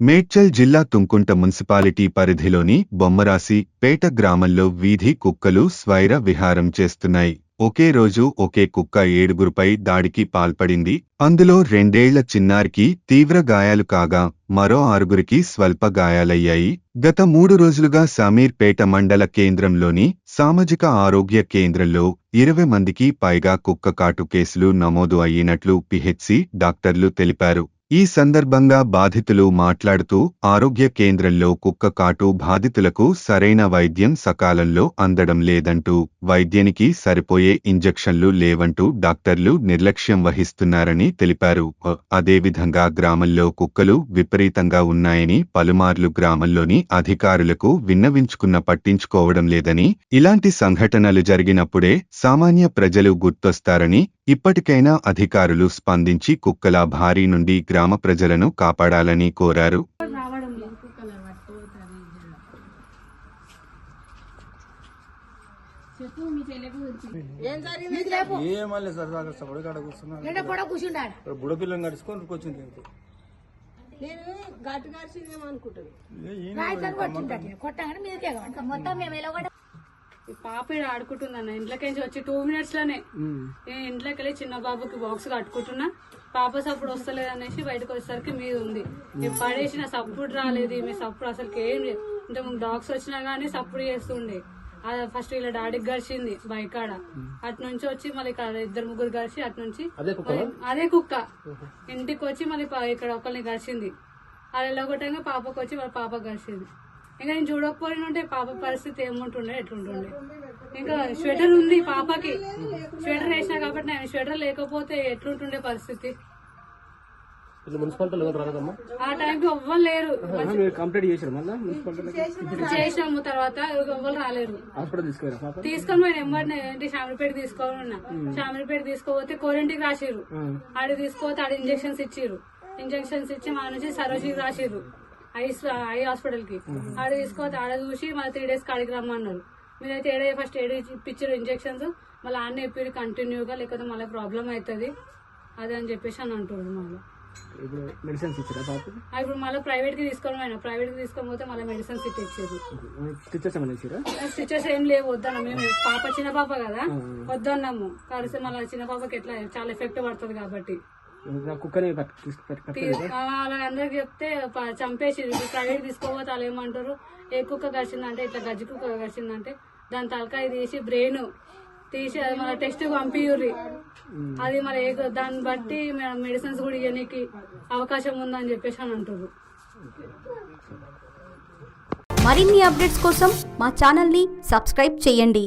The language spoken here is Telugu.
మేడ్చల్ జిల్లా తుంకుంట మున్సిపాలిటీ పరిధిలోని బొమ్మరాసి పేట గ్రామంలో వీధి కుక్కలు స్వైర విహారం చేస్తున్నాయి. ఒకే రోజు ఒకే కుక్క ఏడుగురుపై దాడికి పాల్పడింది. అందులో రెండేళ్ళ చిన్నారికి తీవ్ర గాయాలు కాగా మరో ఆరుగురికి స్వల్ప గాయాలయ్యాయి. గత మూడు రోజులుగా సమీర్పేట మండల కేంద్రంలోని సామాజిక ఆరోగ్య కేంద్రంలో ఇరవై మందికి పైగా కుక్క కాటు కేసులు నమోదు అయ్యినట్లు పిహెచ్సి డాక్టర్లు తెలిపారు. ఈ సందర్భంగా బాధితులు మాట్లాడుతూ ఆరోగ్య కేంద్రంలో కుక్క కాటు బాధితులకు సరైన వైద్యం సకాలంలో అందడం లేదంటూ వైద్యానికి సరిపోయే ఇంజెక్షన్లు లేవంటూ డాక్టర్లు నిర్లక్ష్యం వహిస్తున్నారని తెలిపారు. అదేవిధంగా గ్రామంలో కుక్కలు విపరీతంగా ఉన్నాయని పలుమార్లు గ్రామంలోని అధికారులకు విన్నవించుకున్న పట్టించుకోవడం లేదని ఇలాంటి సంఘటనలు జరిగినప్పుడే సామాన్య ప్రజలు గుర్తొస్తారని ఇప్పటికైనా అధికారులు స్పందించి కుక్కల భారీ నుండి గ్రామ ప్రజలను కాపాడాలని కోరారు. బుడపిల్లని వచ్చింది నేను గట్టు గారు అనుకుంటాను కొట్టగానే మీదకే మొత్తం మేము ఎలా కూడా పాప ఈడ ఆడుకుంటున్నాను ఇంట్లోకి వచ్చి టూ మినిట్స్లోనే. నేను ఇంట్లోకి వెళ్ళి చిన్న బాబుకి బాక్స్ కట్టుకుంటున్నా. పాప సప్పుడు వస్తలేదు అనేసి బయటకు వచ్చేసరికి మీద ఉంది. నేను పడేసిన సప్పుడు రాలేదు మీ సప్పుడు అసలు ఏం లేదు. ఇంత ముందు డాగ్స్ వచ్చినా గానీ సప్పుడు చేస్తుండే. అది ఫస్ట్ ఇలా డాడీకి గడిచింది బైక్ ఆడ అటు నుంచి వచ్చి మళ్ళీ ఇక్కడ ఇద్దరు ముగ్గురు గడిచి అటు నుంచి అదే కుక్క ఇంటికి వచ్చి మళ్ళీ ఇక్కడ ఒకరిని గడిచింది అది వెళ్ళగొట్టంగా పాపకు వచ్చి వాళ్ళ పాప గడిచింది ఇంకా నేను చూడకపోయినంటే పాప పరిస్థితి ఏముంటుండే ఎట్లుంటుండే. ఇంకా స్వెటర్ ఉంది పాపకి. స్వెటర్ వేసినా కాబట్టి నేను స్వెటర్ లేకపోతే ఎట్లుంటుండే పరిస్థితి. ఆ టైంకి ఎవ్వరు లేరు. కంప్లీట్ చేసినాము తర్వాత ఎవ్వరు రాలేరు. తీసుకొని పోయిన ఎంబడిని ఏంటి శామిరిపేట తీసుకోవాలి ఉన్నా. శామిరిపేట తీసుకోపోతే కోరింటికి రాసిర్రు. ఆడ తీసుకోపోతే ఆడ ఇంజెక్షన్స్ ఇచ్చిర్రు. ఇంజెక్షన్స్ ఇచ్చి మా నుంచి సరోజికి రాసిర్రు. ఐ ఐ హాస్పిటల్కి ఆడ తీసుకోపోతే ఆడ చూసి మళ్ళీ త్రీ డేస్ కాడికి రమ్మన్నారు. మీరైతే ఏడే ఫస్ట్ ఏడే ఇప్పించారు ఇంజెక్షన్స్? మళ్ళీ ఆడనే ఇప్పిరు కంటిన్యూగా లేకపోతే మళ్ళీ ప్రాబ్లం అవుతుంది అదే అని చెప్పేసి అని అంటున్నారు మళ్ళీ. ఇప్పుడు మెడిసిన్స్ ఇచ్చారా ఇప్పుడు మళ్ళీ ప్రైవేట్కి తీసుకొని పోయినా. ప్రైవేట్కి తీసుకొని పోతే మళ్ళీ మెడిసిన్స్ ఇచ్చేది. స్టిచెస్ ఏమైనా ఇచ్చారా? స్టిచెస్ ఏం లేవు వద్దన్నాం. మేము పాప చిన్న పాప కదా. వద్దన్నాము. కలిసి మళ్ళీ చిన్న పాపకి ఎట్లా చాలా ఎఫెక్ట్ పడుతుంది కాబట్టి. కుక్కని అందరికి చెప్తే చంపేసి ప్రైవేట్ తీసుకోపోతే వాళ్ళు ఏమంటారు? ఏ కుక్క గడిచిందంటే ఇట్లా గజ్జి కుక్క గడిచిందంటే దాని తలకాయ తీసి బ్రెయిన్ తీసి అది మన టెస్ట్ పంపియుర్రి అది మరి ఏ- దాన్ని బట్టి మెడిసిన్స్ కూడా ఇవ్వడానికి అవకాశం ఉందని చెప్పేసి అని అంటారు మరిన్ని అప్డేట్స్ కోసం మా ఛానల్ని సబ్స్క్రైబ్ చేయండి.